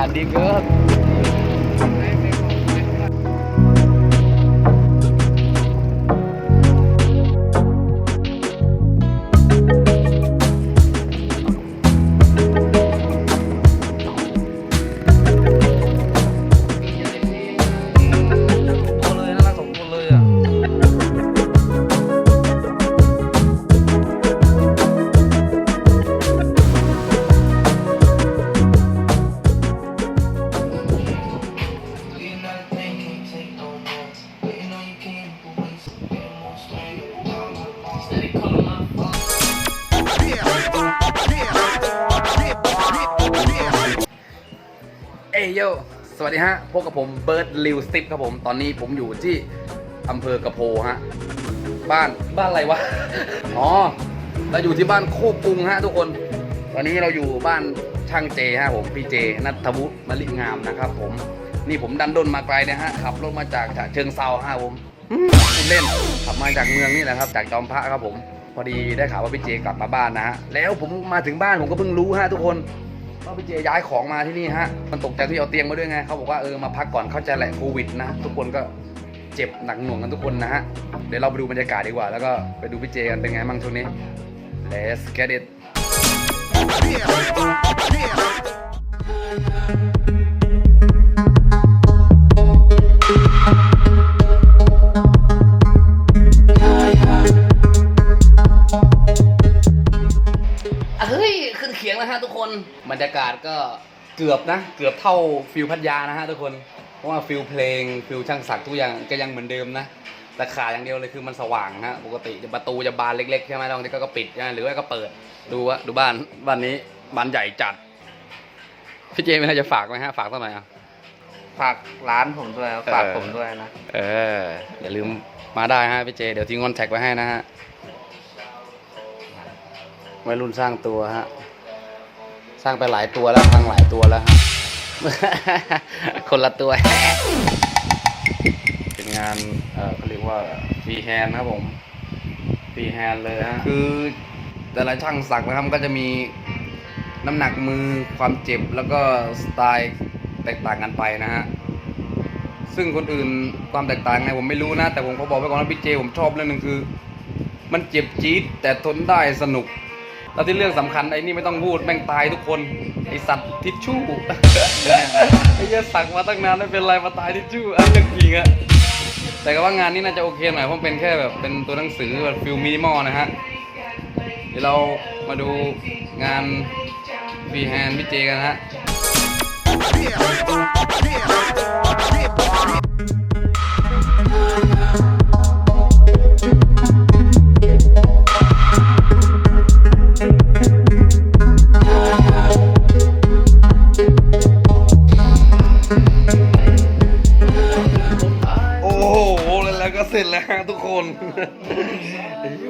า เอยโย สวัสดีฮะ พบกับผมเบิร์ดลิวสติปครับผม ตอนนี้ผมอยู่ที่อำเภอกระโพฮะ บ้านบ้านอะไรวะ อ๋อ เราอยู่ที่บ้านโคกกรุงฮะทุกคน ตอนนี้เราอยู่บ้านช่างเจฮะผมพี่เจนัทวุฒิมลิงามนะครับผม นี่ผมดันด้นมาไกลนะฮะ ขับรถมาจากฉะเชิงเซาฮะผม อืมเล่นขับมาจากเมืองนี่แหละครับ จากจอมพระครับผม พอดีได้ข่าวว่าพี่เจกลับมาบ้านนะฮะ แล้วผมมาถึงบ้านผมก็เพิ่งรู้ฮะทุกคนว่าพี่เจย้ายของมาที่นี่ฮะ มันตกใจที่เอาเตียงมาด้วยไง เขาบอกว่าเออมาพักก่อนเข้าใจแหละโควิดนะ ทุกคนก็เจ็บหนักหน่วงกันทุกคนนะฮะ เดี๋ยวเราไปดูบรรยากาศดีกว่า แล้วก็ไปดูพี่เจกันเป็นไงบ้างช่วงนี้ Let's get it เฮ้ยขึ้นเขียงแล้วฮะทุกคนบรรยากาศก็เกือบนะ เกือบเท่าฟิลพัทยานะฮะทุกคนเพราะว่าฟิลเพลงฟิลช่างศักดิ์ทุกอย่างก็ยังเหมือนเดิมนะแต่ขาดอย่างเดียวเลยคือมันสว่างฮะปกติจะประตูจะบานเล็กๆใช่ไหมบางทีก็ปิดนะหรือว่าก็เปิดดูว่าดูบ้านบ้านนี้บ้านใหญ่จัดพี่เจมีอะไรจะฝากไหมฮะฝากเท่าไหร่อะฝากร้านผมด้วยครับฝากเออผมด้วยนะ เอออย่าลืมมาได้ฮะพี่เจ เดี๋ยวทิ้งคอนแทคไว้ให้นะฮะ วัยรุ่นสร้างตัวฮะ สร้างไปหลายตัวแล้วพังหลายตัวแล้วฮะ คนละตัว เป็นงานเอ่อเขาเรียกว่าฟรีแฮนด์ครับผมฟรีแฮนเลยฮะ คือแต่ละช่างสักนะครับก็จะมีน้ำหนักมือความเจ็บแล้วก็สไตล์แตกต่างกันไปนะฮะ ซึ่งคนอื่นความแตกต่างไงผมไม่รู้นะ แต่ผมเขอบอกไว้ก่อนว่าพี่เจผมชอบเรื่องหนึ่งคือ มันเจ็บจี๊ดแต่ทนได้สนุก แล้วที่เรื่องสำคัญไอ้นี่ไม่ต้องพูดแม่งตายทุกคนไอสัตว์ทิชชู่ ไอ้เหี้ยสั่งมาตั้งนานไม่เป็นไรมาตายทิชชู่อันเรื่องจริงอะแต่ก็ว่างานนี้น่าจะโอเคหน่อยเพราะมันเป็นแค่แบบเป็นตัวหนังสือแบบฟิลมินิมอลนะฮะเดี๋ยวเรามาดูงานฟรีแฮนด์พี่เจกันนะฮะโ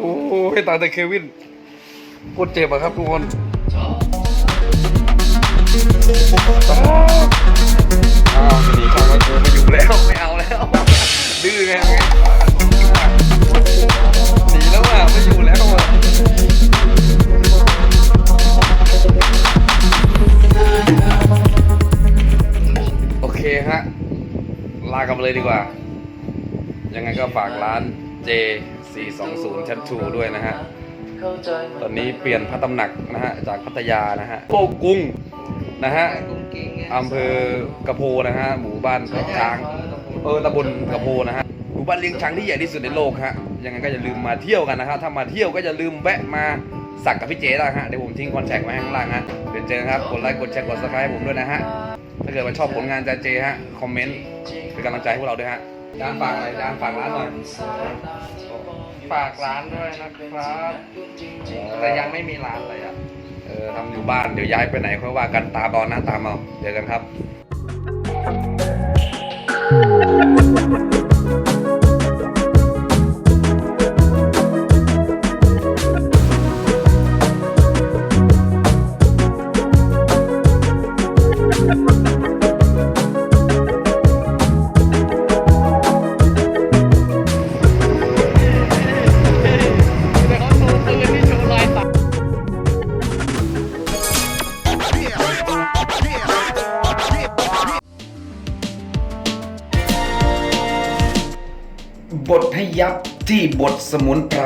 โอ้โหให้ตายแต่เควินโคตรเจ็บอะครับทุกคนอ้าวจะหนีทางมากูไม่อยู่แล้ว ไม่เอาแล้ว ดื้อไงไงหนีแล้วอะไม่อยู่แล้วอะโอเคฮะ ลากันเลยดีกว่า ยังไงก็ฝากร้าน J 420 ชั้นชูด้วยนะฮะ ตอนนี้เปลี่ยนพระตำหนักนะฮะ จากพัทยานะฮะโคกรุงนะฮะอำเภอกระโพนะฮะ หมู่บ้านช้าง เออตำบลกระโพนะฮะ หมู่บ้านเลี้ยงช้างที่ใหญ่ที่สุดในโลกฮะ ยังไงก็อย่าลืมมาเที่ยวกันนะฮะถ้ามาเที่ยวก็อย่าลืมแวะมาสักกับพี่เจได้ฮะ เดี๋ยวผมทิ้งคอนแทคไว้ข้างล่างฮะ เดี๋ยวเจอกันครับ กดไลค์ กดแชร์ กดซับสไครต์ให้ผมด้วยนะฮะ ถ้าเกิดว่าชอบผลงานจาเจฮะ คอมเมนต์เป็นกำลังใจให้พวกเราด้วยฮะ ร้านฝากอะไรร้านฝากร้านหน่อยฝากร้านด้วยนะครับแต่ยังไม่มีร้านเลยอะเออทำอยู่บ้านเดี๋ยวย้ายไปไหนค่อยว่ากันตามตอนนะตามเอาเดี๋ยวกันครับ Thank you. บดให้ยับที่บดสมุนไพร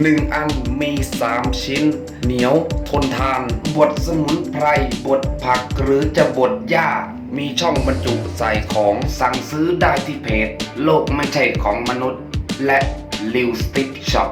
หนึ่งอันมี 3 ชิ้น เหนียวทนทาน บดสมุนไพรบดผักหรือจะบดหญ้า มีช่องบรรจุใส่ของสั่งซื้อได้ที่เพจ โลกไม่ใช่ของมนุษย์ และลิวสติกช็อป